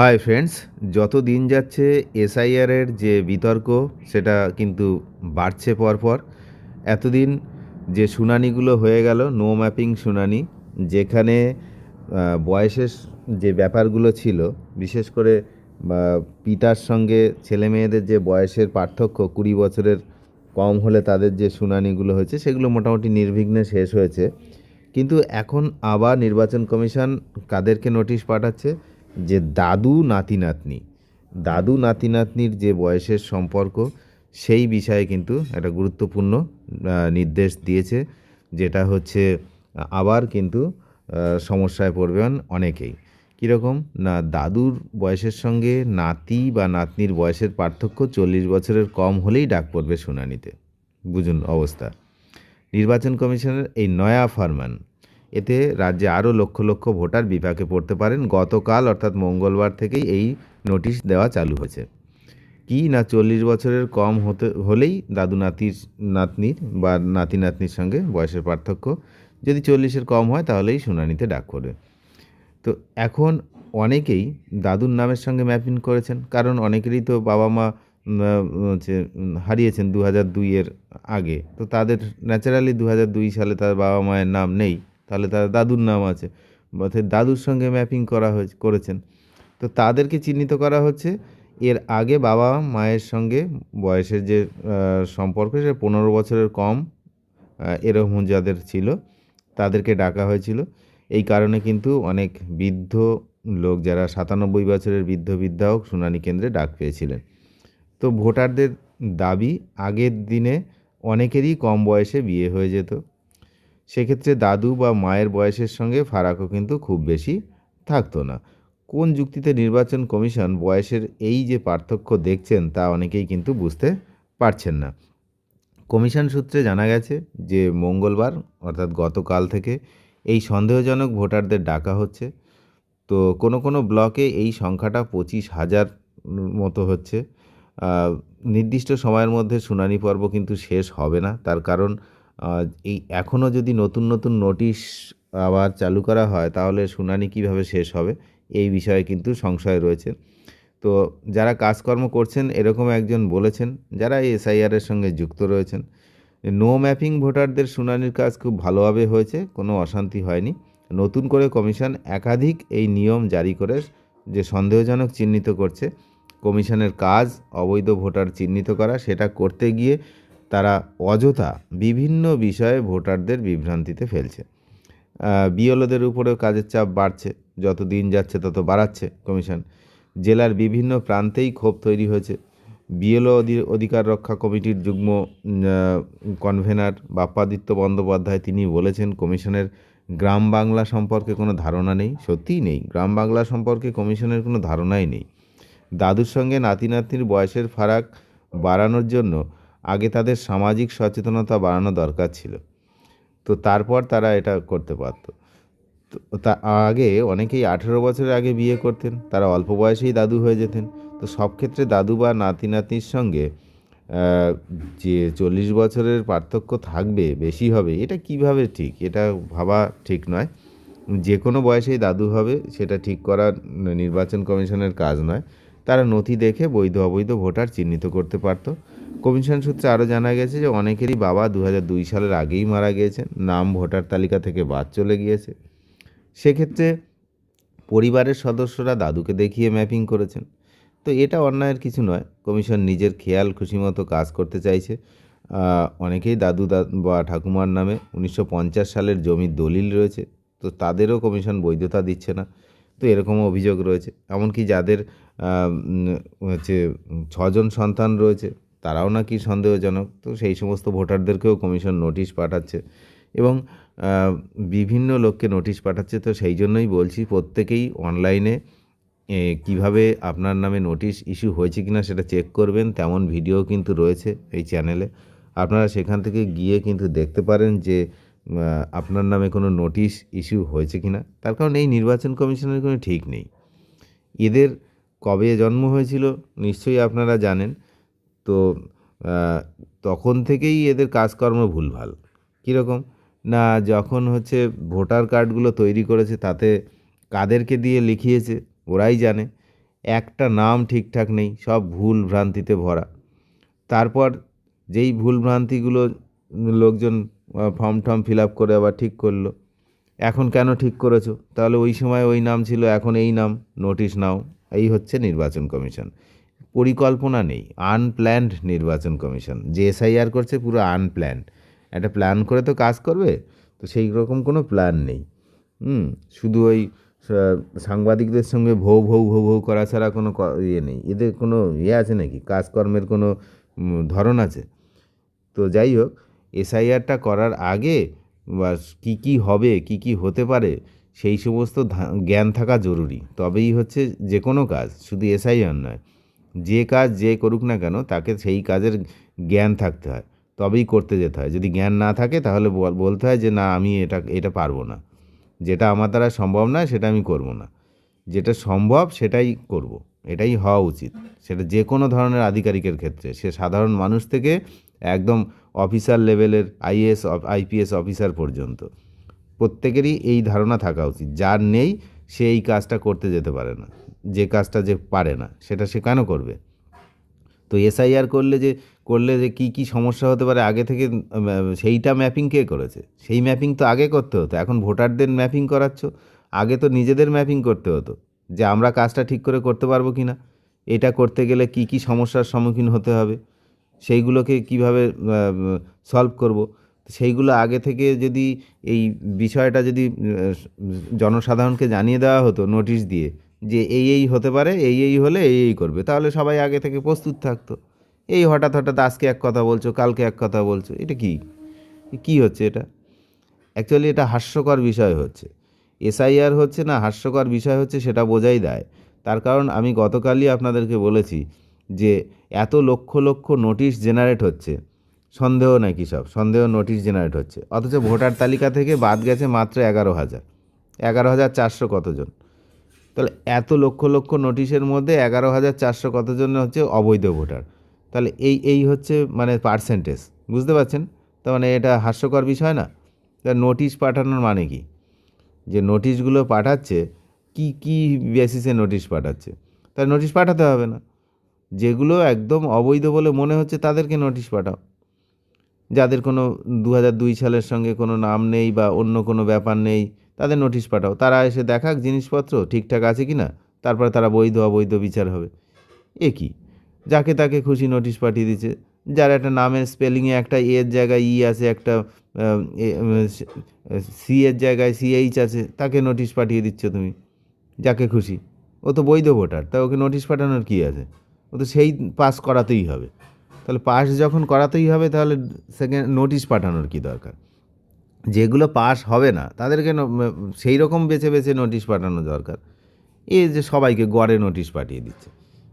Hi friends যত দিন যাচ্ছে এসআইআরের যে বিতর্ক, সেটা কিন্তু বাড়ছে পরপর। এতদিন যে শুনানিগুলো হয়ে গেল নো ম্যাপিং শুনানি, যেখানে বয়সের যে ব্যাপারগুলো ছিল, বিশেষ করে পিতার সঙ্গে ছেলে মেয়েদের যে বয়সের পার্থক্য, কুড়ি বছরের কম হলে তাদের যে শুনানিগুলো হয়েছে, সেগুলো মোটামুটি নির্বিঘ্নে শেষ হয়েছে। কিন্তু এখন আবার নির্বাচন কমিশন কাদেরকে নোটিশ পাঠাচ্ছে? যে দাদু নাতি নাতনি দাদু নাতি নাতনির যে বয়সের সম্পর্ক, সেই বিষয়ে কিন্তু একটা গুরুত্বপূর্ণ নির্দেশ দিয়েছে, যেটা হচ্ছে, আবার কিন্তু সমস্যায় পড়বেন অনেকেই। কীরকম? না, দাদুর বয়সের সঙ্গে নাতি বা নাতনির বয়সের পার্থক্য চল্লিশ বছরের কম হলেই ডাক পড়বে শুনানিতে। বুঝুন অবস্থা। নির্বাচন কমিশনের এই নয়া ফরমান এতে রাজ্যে আরও লক্ষ লক্ষ ভোটার বিপাকে পড়তে পারেন। গতকাল, অর্থাৎ মঙ্গলবার থেকেই এই নোটিশ দেওয়া চালু হয়েছে। কি না চল্লিশ বছরের কম হতে, হলেই দাদু নাতির নাতনির বা নাতি নাতনির সঙ্গে বয়সের পার্থক্য। যদি চল্লিশের কম হয়, তাহলেই শুনানিতে ডাক পড়বে। তো এখন অনেকেই দাদুর নামের সঙ্গে ম্যাপিং করেছেন। কারণ অনেকেরই তো বাবা মা হচ্ছে হারিয়েছেন দু হাজার দুইয়ের আগে। তো তাদের ন্যাচারালি দু হাজার দুই সালে তার বাবা মায়ের নাম নেই। তাহলে তার দাদুর নাম আছে। অর্থাৎ দাদুর সঙ্গে ম্যাপিং করা হয়েছে, করেছেন। তো তাদেরকে চিহ্নিত করা হচ্ছে, এর আগে বাবা মায়ের সঙ্গে বয়সের যে সম্পর্ক, সে পনেরো বছরের কম এরকম যাদের ছিল, তাদেরকে ডাকা হয়েছিল। এই কারণে কিন্তু অনেক বৃদ্ধ লোক যারা সাতানব্বই বছরের বৃদ্ধ বৃদ্ধাও শুনানি কেন্দ্রে ডাক পেয়েছিলেন। তো ভোটারদের দাবি, আগের দিনে অনেকেরই কম বয়সে বিয়ে হয়ে যেত। সেক্ষেত্রে দাদু বা মায়ের বয়সের সঙ্গে ফারাকও কিন্তু খুব বেশি থাকতো না। কোন যুক্তিতে নির্বাচন কমিশন বয়সের এই যে পার্থক্য দেখছেন তা অনেকেই কিন্তু বুঝতে পারছেন না। কমিশন সূত্রে জানা গেছে যে মঙ্গলবার, অর্থাৎ গতকাল থেকে এই সন্দেহজনক ভোটারদের ডাকা হচ্ছে। তো কোনো কোনো ব্লকে এই সংখ্যাটা পঁচিশ হাজার মতো হচ্ছে। নির্দিষ্ট সময়ের মধ্যে শুনানি পর্ব কিন্তু শেষ হবে না। তার কারণ এই এখনও যদি নতুন নতুন নোটিশ আবার চালু করা হয়, তাহলে শুনানি কীভাবে শেষ হবে? এই বিষয়ে কিন্তু সংশয় রয়েছে। তো যারা কাজকর্ম করছেন, এরকম একজন বলেছেন, যারা এসআইআরের সঙ্গে যুক্ত রয়েছেন, নো ম্যাপিং ভোটারদের শুনানির কাজ খুব ভালোভাবে হয়েছে, কোনো অশান্তি হয়নি। নতুন করে কমিশন একাধিক এই নিয়ম জারি করে যে সন্দেহজনক চিহ্নিত করছে। কমিশনের কাজ, অবৈধ ভোটার চিহ্নিত করা, সেটা করতে গিয়ে তারা অযথা বিভিন্ন বিষয়ে ভোটারদের বিভ্রান্তিতে ফেলছে। বিএলওদের উপরেও কাজের চাপ বাড়ছে, যত দিন যাচ্ছে তত বাড়াচ্ছে কমিশন। জেলার বিভিন্ন প্রান্তেই ক্ষোভ তৈরি হয়েছে। বিএলও অধিকার রক্ষা কমিটির যুগ্ম কনভেনার বাপ্পাদিত্য বন্দ্যোপাধ্যায় তিনি বলেছেন, কমিশনের গ্রাম বাংলা সম্পর্কে কোনো ধারণা নেই। সত্যিই নেই। গ্রাম বাংলা সম্পর্কে কমিশনের কোনো ধারণাই নেই। দাদুর সঙ্গে নাতি নাতনির বয়সের ফারাক বাড়ানোর জন্য আগে তাদের সামাজিক সচেতনতা বাড়ানো দরকার ছিল। তো তারপর তারা এটা করতে পারতো। তো তা আগে অনেকেই আঠেরো বছরের আগে বিয়ে করতেন, তারা অল্প বয়সেই দাদু হয়ে যেতেন। তো সব ক্ষেত্রে দাদু বা নাতি নাতির সঙ্গে যে চল্লিশ বছরের পার্থক্য থাকবে, বেশি হবে, এটা কীভাবে ঠিক? এটা ভাবা ঠিক নয়। যে কোনো বয়সেই দাদু হবে, সেটা ঠিক করা নির্বাচন কমিশনের কাজ নয়। তারা নথি দেখে বৈধ অবৈধ ভোটার চিহ্নিত করতে পারতো। কমিশন সূত্রে আরও জানা গেছে যে অনেকেরই বাবা দু সালের আগেই মারা গিয়েছেন। নাম ভোটার তালিকা থেকে বাদ চলে গিয়েছে। সেক্ষেত্রে পরিবারের সদস্যরা দাদুকে দেখিয়ে ম্যাপিং করেছেন। তো এটা অন্যায়ের কিছু নয়। কমিশন নিজের খেয়াল, খুশি মতো কাজ করতে চাইছে। অনেকেই দাদু বা ঠাকুমার নামে উনিশশো পঞ্চাশ সালের জমির দলিল রয়েছে। তো তাদেরও কমিশন বৈধতা দিচ্ছে না। তো এরকমও অভিযোগ রয়েছে। এমনকি যাদের হচ্ছে ছজন সন্তান রয়েছে তারাও নাকি সন্দেহজনক। তো সেই সমস্ত ভোটারদেরকেও কমিশন নোটিশ পাঠাচ্ছে এবং বিভিন্ন লোককে নোটিশ পাঠাচ্ছে। তো সেই জন্যই বলছি প্রত্যেকেই অনলাইনে কীভাবে আপনার নামে নোটিশ ইস্যু হয়েছে কিনা সেটা চেক করবেন। তেমন ভিডিও কিন্তু রয়েছে এই চ্যানেলে। আপনারা সেখান থেকে গিয়ে কিন্তু দেখতে পারেন যে আপনার নামে কোনো নোটিশ ইস্যু হয়েছে কিনা। তার কারণ এই নির্বাচন কমিশনের কোনো ঠিক নেই। এদের কবে জন্ম হয়েছিল, নিশ্চয়ই আপনারা জানেন। তো তখন থেকেই এদের কাজকর্ম ভুলভাল। কীরকম? না, যখন হচ্ছে ভোটার কার্ডগুলো তৈরি করেছে তাতে কাদেরকে দিয়ে লিখিয়েছে, ওরাই জানে। একটা নাম ঠিকঠাক নেই, সব ভুল ভ্রান্তিতে ভরা। তারপর যেই ভুল ভ্রান্তিগুলো লোকজন ফর্ম টর্ম ফিল আপ করে আবার ঠিক করল, এখন কেন ঠিক করেছ? তাহলে ওই সময় ওই নাম ছিল, এখন এই নাম, নোটিশ নাও, এই হচ্ছে নির্বাচন কমিশন। পরিকল্পনা নেই। আনপ্ল্যান্ড নির্বাচন কমিশন। যে এসআইআর করছে পুরো আনপ্ল্যান্ড একটা প্ল্যান করে তো কাজ করবে, তো সেই রকম কোনো প্ল্যান নেই। হুম, শুধু ওই সাংবাদিকদের সঙ্গে ভৌ ভৌ ভৌ ভৌ করা ছাড়া কোনো ইয়ে নেই। এদের কোনো ইয়ে আছে নাকি? কাজকর্মের কোনো ধরন আছে? তো যাই হোক এসআইআরটা করার আগে বা কী কী হবে, কী কী হতে পারে, সেই সমস্ত জ্ঞান থাকা জরুরি। তবেই হচ্ছে যে কোনো কাজ, শুধু এসআইআর নয়। যে কাজ যে করুক না কেন, তাকে সেই কাজের জ্ঞান থাকতে হয়। তবেই করতে যেতে হয়। যদি জ্ঞান না থাকে, তাহলে বলতে হয় যে, না, আমি এটা এটা পারব না। যেটা আমার দ্বারা সম্ভব নয়, সেটা আমি করব না। যেটা সম্ভব, সেটাই করব। এটাই হওয়া উচিত। সেটা যে কোনো ধরনের আধিকারিকের ক্ষেত্রে। সে সাধারণ মানুষ থেকে একদম অফিসার লেভেলের আইএস আইপিএস অফিসার পর্যন্ত। প্রত্যেকেরই এই ধারণা থাকা উচিত। যার নেই, সে এই কাজটা করতে যেতে পারে না। যে কাজটা যে পারে না, সেটা সে কেন করবে? তো এসআইআর করলে যে করলে যে কী কী সমস্যা হতে পারে? আগে থেকে সেইটা ম্যাপিং কে করেছে? সেই ম্যাপিং তো আগে করতে হতো। এখন ভোটারদের ম্যাপিং করাচ্ছ, আগে তো নিজেদের ম্যাপিং করতে হতো যে আমরা কাজটা ঠিক করে করতে পারব কি না এটা করতে গেলে কি কি সমস্যার সম্মুখীন হতে হবে? সেইগুলোকে কীভাবে সলভ করব? সেইগুলো আগে থেকে যদি এই বিষয়টা যদি জনসাধারণকে জানিয়ে দেওয়া হতো নোটিশ দিয়ে যে এই এই হতে পারে, এই এই হলে এই এই করবে। তাহলে সবাই আগে থেকে প্রস্তুত থাকতো। এই হঠাৎ হঠাৎ আজকে এক কথা বলছো, কালকে এক কথা বলছো, এটা কি? কি হচ্ছে এটা? অ্যাকচুয়ালি এটা হাস্যকর বিষয় হচ্ছে। এসআইআর হচ্ছে না, হাস্যকর বিষয় হচ্ছে সেটা বোঝাই দেয়। তার কারণ আমি গতকালই আপনাদেরকে বলেছি যে এত লক্ষ লক্ষ নোটিশ জেনারেট হচ্ছে। সন্দেহ নাকি সব? সন্দেহ নোটিশ জেনারেট হচ্ছে। অথচ ভোটার তালিকা থেকে বাদ গেছে মাত্র এগারো হাজার। এগারো হাজার চারশো কতজন? তাহলে এত লক্ষ লক্ষ নোটিশের মধ্যে এগারো হাজার চারশো কতজন হচ্ছে অবৈধ ভোটার? তাহলে এই এই হচ্ছে মানে পার্সেন্টেজ বুঝতে পারছেন? তার মানে এটা হাস্যকর বিষয় না? তা নোটিশ পাঠানোর মানে কি? যে নোটিশগুলো পাঠাচ্ছে, কি কি বেসিসে নোটিশ পাঠাচ্ছে? তার নোটিশ পাঠাতে হবে না। যেগুলো একদম অবৈধ বলে মনে হচ্ছে তাদেরকে নোটিশ পাঠাও। যাদের কোনো দু হাজার দুই সালের সঙ্গে কোনো নাম নেই বা অন্য কোনো ব্যাপার নেই তাদের নোটিশ পাঠাও। তারা এসে দেখাক জিনিসপত্র ঠিকঠাক আছে কি না তারপরে তারা বৈধ অবৈধ বিচার হবে। এ কি? যাকে তাকে খুশি নোটিশ পাঠিয়ে দিচ্ছে। যার একটা নামের স্পেলিংয়ে একটা এর জায়গায় ই আছে, একটা সি এর জায়গায় সিএইচ আছে, তাকে নোটিশ পাঠিয়ে দিচ্ছ তুমি, যাকে খুশি। ও তো বৈধ ভোটার, তা ওকে নোটিশ পাঠানোর কী আছে? ও তো সেই পাস করাতেই হবে। তাহলে পাস যখন করাতেই হবে, তাহলে সেকেন্ড নোটিশ পাঠানোর কী দরকার? যেগুলো পাস হবে না, তাদেরকে সেই রকম বেছে বেছে নোটিশ পাঠানো দরকার। এই যে সবাইকে গড়ে নোটিশ পাঠিয়ে দিচ্ছে।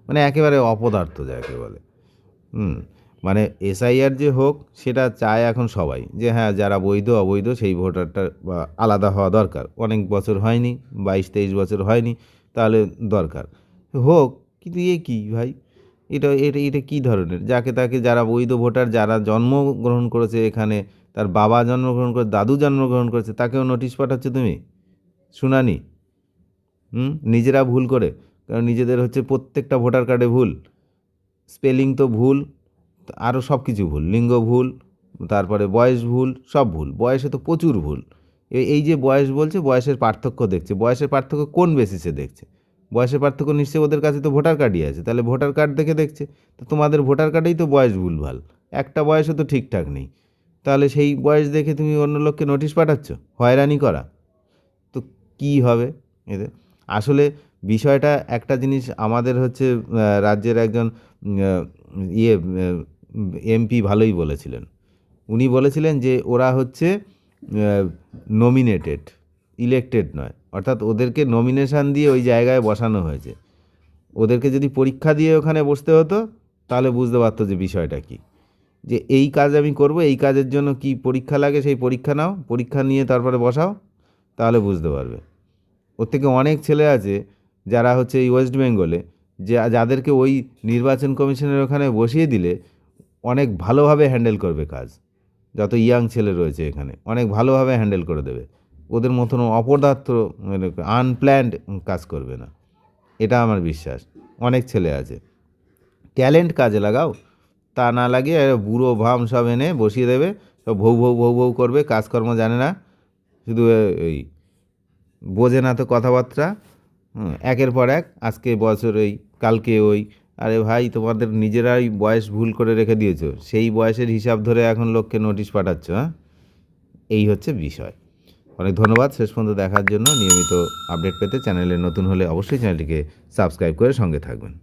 মানে একেবারে অপদার্থ যাকে বলে। হুম মানে এসআইআর যে হোক, সেটা চায় এখন সবাই যে হ্যাঁ যারা বৈধ, অবৈধ, সেই ভোটারটা আলাদা হওয়া দরকার। অনেক বছর হয়নি, বাইশ, তেইশ বছর হয়নি, তাহলে দরকার। হোক, কিন্তু এ কী ভাই? এটা এটা এটা কী ধরনের? যাকে তাকে যারা বৈধ ভোটার, যারা জন্মগ্রহণ করেছে এখানে তার বাবা জন্মগ্রহণ করে, দাদু জন্মগ্রহণ করেছে, তাকেও নোটিশ পাঠাচ্ছ তুমি? শুনানি। হুম? নিজেরা ভুল করে, কারণ নিজেদের হচ্ছে প্রত্যেকটা ভোটার কার্ডে ভুল। স্পেলিং তো ভুল আরও সব কিছু ভুল, লিঙ্গ ভুল, তারপরে বয়স ভুল, সব ভুল। বয়সে তো প্রচুর ভুল। এই যে বয়স বলছে, বয়সের পার্থক্য দেখছে। বয়সের পার্থক্য কোন বেসিসে দেখছে? বয়সের পার্থক্য নিশ্চয়ই ওদের কাছে তো ভোটার কার্ডই আছে। তাহলে ভোটার কার্ড দেখে দেখছে। তো তোমাদের ভোটার কার্ডেই তো বয়স ভুল ভালো একটা বয়সে তো ঠিকঠাক নেই। তাহলে সেই বয়স দেখে তুমি অন্য লোককে নোটিশ পাঠাচ্ছ? হয়রানি করা। তো কি হবে এদের? আসলে বিষয়টা একটা জিনিস আমাদের হচ্ছে রাজ্যের একজন ইয়ে এমপি ভালোই বলেছিলেন। উনি বলেছিলেন যে ওরা হচ্ছে নমিনেটেড ইলেক্টেড নয়। অর্থাৎ ওদেরকে নমিনেশন দিয়ে ওই জায়গায় বসানো হয়েছে। ওদেরকে যদি পরীক্ষা দিয়ে ওখানে বসতে হতো, তাহলে বুঝতে পারতো যে বিষয়টা কী। যে এই কাজ আমি করব, এই কাজের জন্য কি পরীক্ষা লাগে সেই পরীক্ষা নাও, পরীক্ষা নিয়ে তারপরে বসাও, তাহলে বুঝতে পারবে। ওর থেকে অনেক ছেলে আছে যারা হচ্ছে এই ওয়েস্ট বেঙ্গলে, যে যাদেরকে ওই নির্বাচন কমিশনের ওখানে বসিয়ে দিলে অনেক ভালোভাবে হ্যান্ডেল করবে কাজ। যত ইয়াং ছেলে রয়েছে এখানে, অনেক ভালোভাবে হ্যান্ডেল করে দেবে। ওদের মতন অপদার্থ মানে আনপ্ল্যান্ড কাজ করবে না। এটা আমার বিশ্বাস। অনেক ছেলে আছে। ট্যালেন্ট কাজে লাগাও তা না লাগিয়ে বুড়ো ভাম সব এনে বসিয়ে দেবে। সব ভৌ ভৌ ভৌ ভৌ করবে, কাজকর্ম জানে না। শুধু এই বোঝে না তো কথাবার্তা। একের পর এক, আজকে বছর ওই কালকে ওই। আরে ভাই, তোমাদের নিজেরাই বয়স ভুল করে রেখে দিয়েছ। সেই বয়সের হিসাব ধরে এখন লোককে নোটিশ পাঠাচ্ছ হ্যাঁ? এই হচ্ছে বিষয়। অনেক ধন্যবাদ, শেষ পর্যন্ত দেখার জন্য। নিয়মিত আপডেট পেতে চ্যানেলে নতুন হলে অবশ্যই চ্যানেলটিকে সাবস্ক্রাইব করে সঙ্গে থাকবেন।